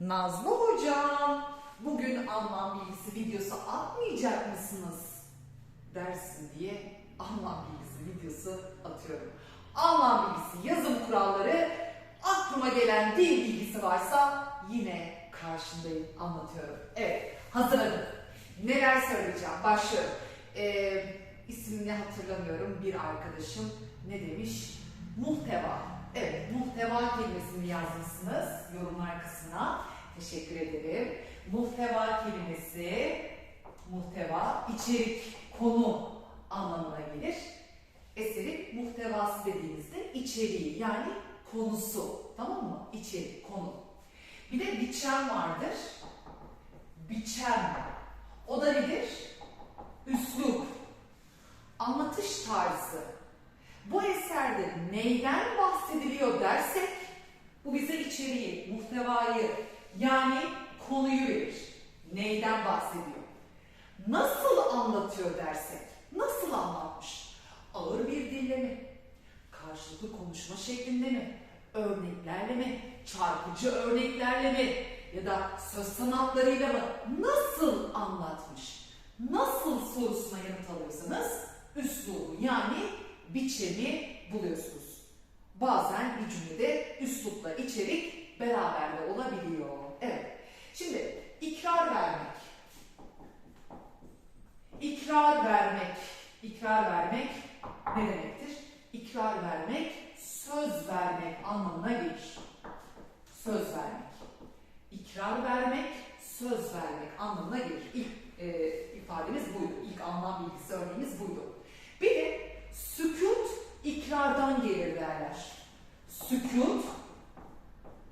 Nazlı hocam, bugün anlam bilgisi videosu atmayacak mısınız? Dersin diye anlam bilgisi videosu atıyorum. Anlam bilgisi, yazım kuralları, aklıma gelen dil bilgisi varsa yine karşındayım, anlatıyorum. Evet, hazırladım. Neler söyleyeceğim? Başlıyorum. Ee, ismini hatırlamıyorum bir arkadaşım ne demiş? Muhteva. Evet, muhteva kelimesini yazmışsınız yorumlar kısmına. Teşekkür ederim. Muhteva kelimesi, muhteva, içerik, konu anlamına gelir. Eserin muhtevası dediğimizde içeriği yani konusu. Tamam mı? İçerik, konu. Bir de biçem vardır. Biçem. O da nedir? Üslup. Anlatış tarzı. Bu eserde neyden bahsediliyor dersek bu bize içeriği, muhtevayı yani konuyu verir. Neyden bahsediyor? Nasıl anlatıyor dersek? Nasıl anlatmış? Ağır bir dille mi? Karşılıklı konuşma şeklinde mi? Örneklerle mi? Çarpıcı örneklerle mi? Ya da söz sanatlarıyla mı? Nasıl anlatmış? Nasıl sorusuna yanıt alıyorsanız üslubu yani biçemi buluyorsunuz. Bazen bir cümlede üslupla içerik beraber de olabiliyor. Evet. Şimdi ikrar vermek. İkrar vermek. İkrar vermek ne demektir? İkrar vermek söz vermek anlamına gelir. Söz vermek. İkrar vermek, söz vermek anlamına gelir. İlk e, ifademiz buydu. İlk anlam bilgisi örneğimiz buydu. Bir de sükut ikrardan gelir derler. Sükut,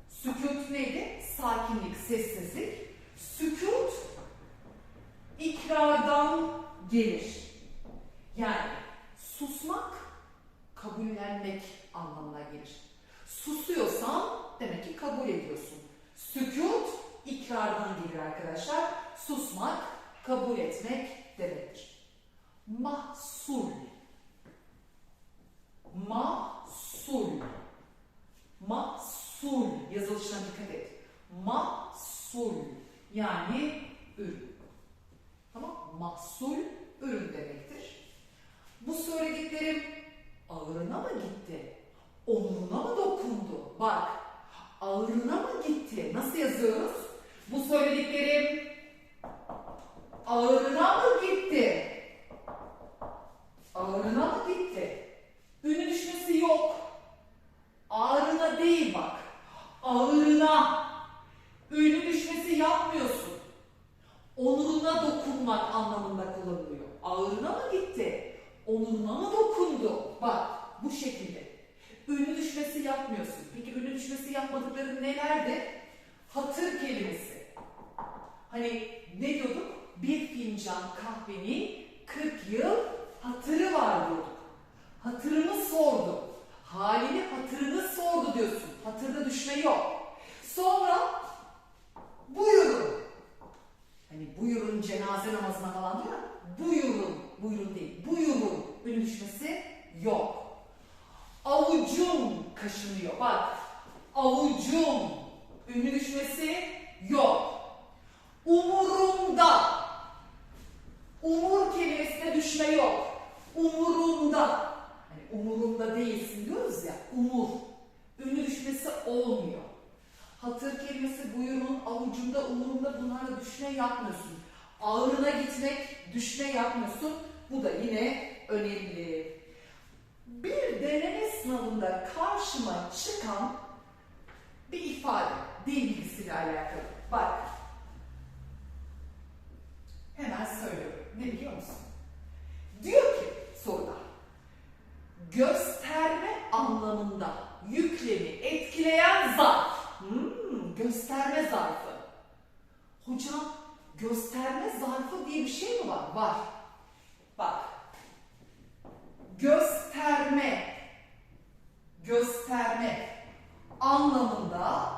sükut neydi? Sakinlik, sessizlik. Sükut ikrardan gelir. Yani susmak, kabullenmek anlamına gelir. Susuyorsan demek ki kabul ediyorsun. Sükut ikrardan gelir arkadaşlar. Susmak, kabul etmek demektir. Mahsul. Mahsul. Mahsul. Yazılışına dikkat et. Mahsul. Yani ürün. Tamam Mahsul ürün demektir. Bu söylediklerim ağırına mı gitti? Onuruna mı dokundu? Bak ağırına mı gitti? Nasıl yazıyoruz? Bu söylediklerim ağırına mı gitti? Ağırına mı gitti? Ünü düşmesi yok. Ağrına değil bak. Ağırına. Ünü düşmesi yapmıyorsun. Onuruna dokunmak anlamında kullanılıyor. Ağırına mı gitti? Onuruna mı dokundu? Bak bu şekilde. Ünlü düşmesi yapmıyorsun. Peki ünlü düşmesi yapmadıkları nelerdi? Hatır kelimesi. Hani ne diyorduk? Bir fincan kahvenin 40 yıl hatırı var diyorduk. Hatırını sordu. Halini hatırını sordu diyorsun. Hatırda düşme yok. Sonra buyurun. Hani buyurun cenaze namazına falan diyor. Buyurun. Buyurun değil. Buyurun. Ünlü düşmesi yok. Avucum kaşınıyor. Bak. Avucum. Ünlü düşmesi yok. Umurumda. Umur kelimesine düşme yok. Umurumda. Hani umurumda değilsin diyoruz ya. Umur. Ünlü düşmesi olmuyor. Hatır kelimesi buyurun avucunda, umurumda bunlarla düşme yapmıyorsun. Ağırına gitmek, düşme yapmıyorsun. Bu da yine önemli. Bir deneme sınavında karşıma çıkan bir ifade, dil bilgisiyle alakalı. Bak. Hemen söylüyorum. Ne biliyor musun? Diyor ki soruda. Gösterme anlamında yüklemi etkileyen zarf. Hmm, gösterme zarfı. Hocam gösterme zarfı diye bir şey mi var? Var. Bak. Gösterme. Gösterme anlamında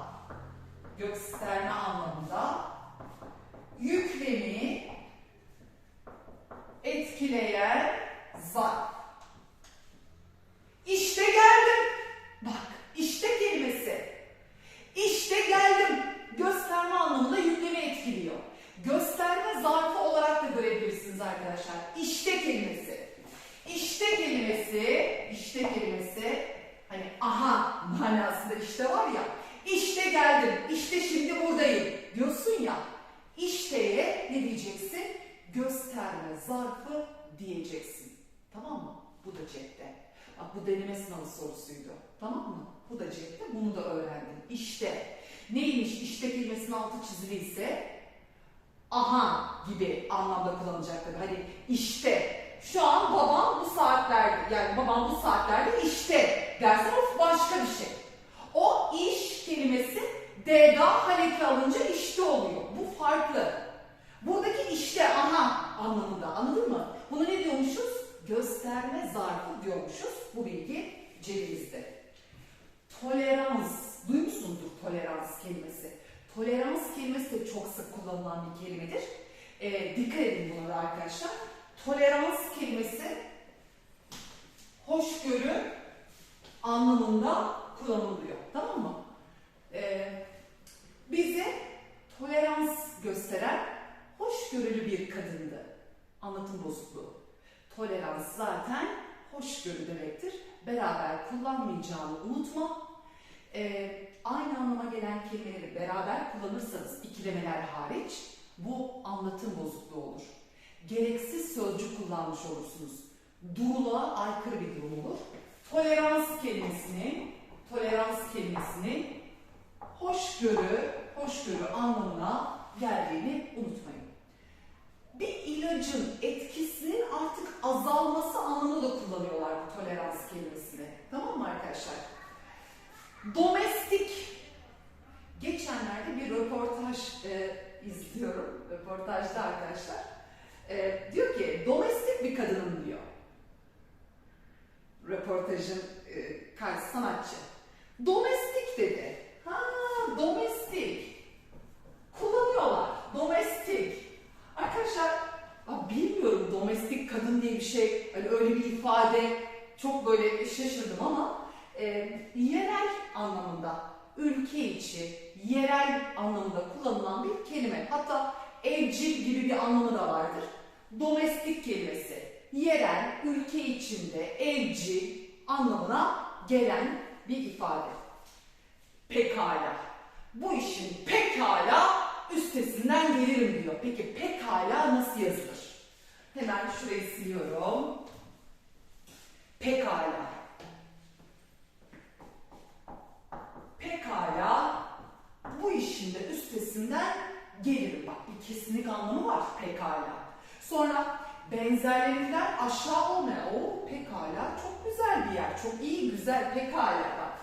gösterme anlamında yüklemi etkileyen zarf. İşte geldim. Bak işte kelimesi. İşte geldim. Gösterme işte şimdi buradayım diyorsun ya. İşteye ne diyeceksin? Gösterme zarfı diyeceksin. Tamam mı? Bu da cepte. Bak bu deneme sınavı sorusuydu. Tamam mı? Bu da cepte. Bunu da öğrendin. İşte. Neymiş işte kelimesinin altı çiziliyse aha gibi anlamda kullanacaklar. Hani işte şu an babam bu saatlerde yani babam bu saatlerde işte dersen o başka bir şey. O iş kelimesi D'da haleki alınca işte oluyor. Bu farklı. Buradaki işte aha anlamında anladın mı? Bunu ne diyormuşuz? Gösterme zarfı diyormuşuz. Bu bilgi cebimizde. Tolerans. Duymuşsundur tolerans kelimesi. Tolerans kelimesi de çok sık kullanılan bir kelimedir. Ee, dikkat edin buna da arkadaşlar. Tolerans kelimesi hoşgörü anlamında kullanılıyor. Tamam mı? Ee, bize tolerans gösteren hoşgörülü bir kadındı. Anlatım bozukluğu. Tolerans zaten hoşgörü demektir. Beraber kullanmayacağını unutma. Ee, aynı anlama gelen kelimeleri beraber kullanırsanız ikilemeler hariç bu anlatım bozukluğu olur. Gereksiz sözcük kullanmış olursunuz. Duruluğa aykırı bir durum olur. Tolerans kelimesinin tolerans kelimesinin hoşgörü, hoşgörü anlamına geldiğini unutmayın. Bir ilacın artık azalması anlamında da kullanıyorlar bu tolerans kelimesini. Tamam mı arkadaşlar? Domestik. Geçenlerde bir röportaj e, izliyorum. Röportajda arkadaşlar. E, diyor ki domestik bir kadınım diyor. Röportajın e, karşı sanatçı. Domestik dedi. Ha domestik. Kullanıyorlar. Domestik. Arkadaşlar ya bilmiyorum domestik kadın diye bir şey hani öyle bir ifade çok böyle şaşırdım ama e, yerel anlamında ülke içi yerel anlamında kullanılan bir kelime. Hatta evcil gibi bir anlamı da vardır. Domestik kelimesi yerel, ülke içinde evcil anlamına gelen bir ifade. Pekala. Bu işin pekala üstesinden gelirim diyor. Peki pekala nasıl yazılır? Hemen şurayı siliyorum. Pekala. Pekala bu işin de üstesinden gelirim. Bak bir kesinlik anlamı var pekala. Sonra benzerlerinden aşağı olmayan o pekala çok güzel bir yer. Çok iyi güzel pekala bak.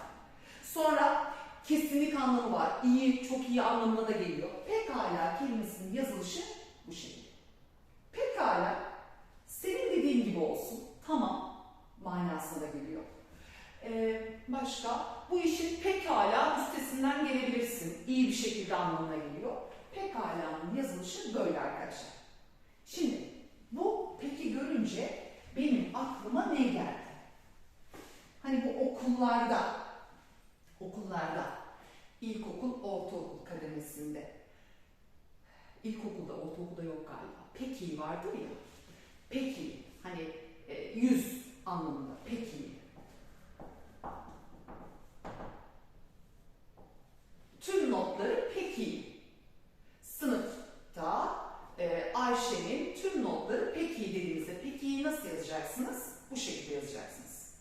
Sonra kesinlik anlamı var. İyi, çok iyi anlamına da geliyor. Pekala kelimesinin yazılışı bu şekilde. Pekala senin dediğin gibi olsun. Tamam manasına da geliyor. Ee, başka? Bu işin pekala üstesinden gelebilirsin. İyi bir şekilde anlamına geliyor. Pekala'nın yazılışı böyle arkadaşlar. Şimdi bu peki görünce benim aklıma ne geldi? Hani bu okullarda, okullarda, ilkokul, ortaokul kademesinde, ilkokulda, ortaokulda yok galiba. Peki vardır ya, peki hani e, yüz anlamında peki. Tüm notları peki. Sınıfta e, Notları peki dediğinizde peki'yi nasıl yazacaksınız? Bu şekilde yazacaksınız.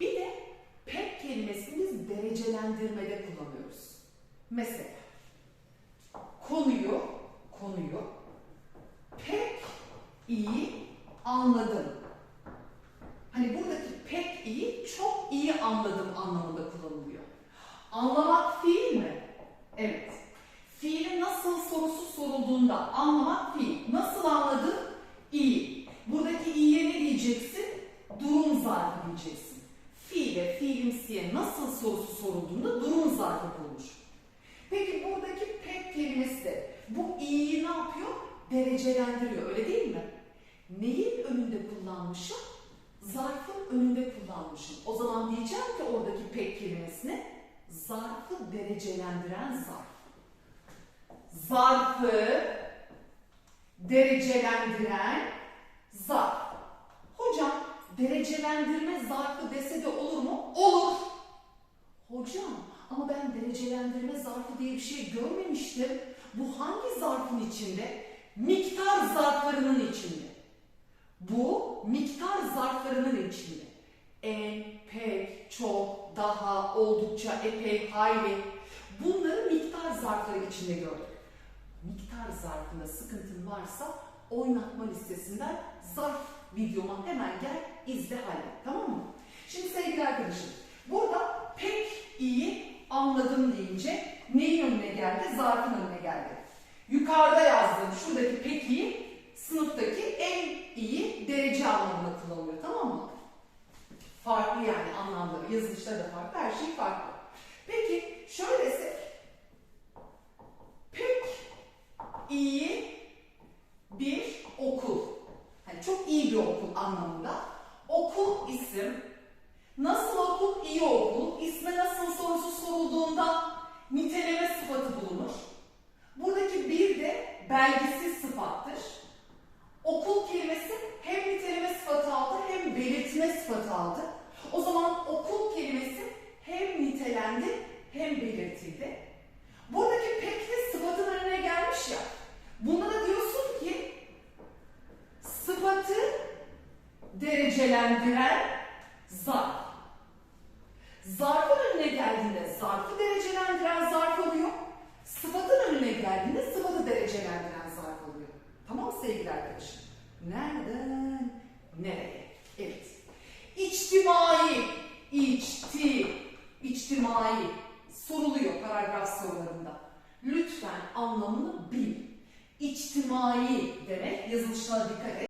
Bir de pek kelimesini derecelendirmede kullanıyoruz. Mesela konuyu, konuyu pek iyi anladım. Hani buradaki pek iyi, çok iyi anladım anlamında kullanılıyor. Anlamak fiil mi? Evet. Fiilin nasıl sorusu sorulduğunda anlamak fiil. Nasıl anladın? İyi. Buradaki iyiye ne diyeceksin? Durum zarfı diyeceksin. Fiile, fiilimsiye nasıl sorusu sorulduğunda durum zarfı bulmuş. Peki buradaki pek kelimesi de bu iyiyi ne yapıyor? Derecelendiriyor öyle değil mi? Neyin önünde kullanmışım? Zarfın önünde kullanmışım. O zaman diyeceğim ki oradaki pek kelimesine zarfı derecelendiren zarf. Zarfı derecelendiren zarf. Hocam derecelendirme zarfı dese de olur mu? Olur. Hocam Ama ben derecelendirme zarfı diye bir şey görmemiştim. Bu hangi zarfın içinde? Miktar zarflarının içinde. Bu miktar zarflarının içinde. En, pek, çok, daha, oldukça, epey, hayli. Bunları miktar zarfları içinde gördük. Miktar zarfında sıkıntın varsa oynatma listesinden zarf videoma hemen gel izle hallet tamam mı? Şimdi sevgili arkadaşım burada pek iyi anladım deyince neyin önüne geldi? Zarfın önüne geldi. Yukarıda yazdığım şuradaki pek iyi sınıftaki derece anlamında kullanılıyor tamam mı? Farklı yani anlamları, yazılışları da farklı, her şey farklı. Peki şöyle desek, pek iyi bir okul. Hani çok iyi bir okul anlamında. Okul isim. Nasıl okul? İyi okul. İsme nasıl sorusu sorulduğunda niteleme sıfatı bulunur. Buradaki bir de belgisiz sıfattır. Okul kelimesi hem niteleme sıfatı aldı hem belirtme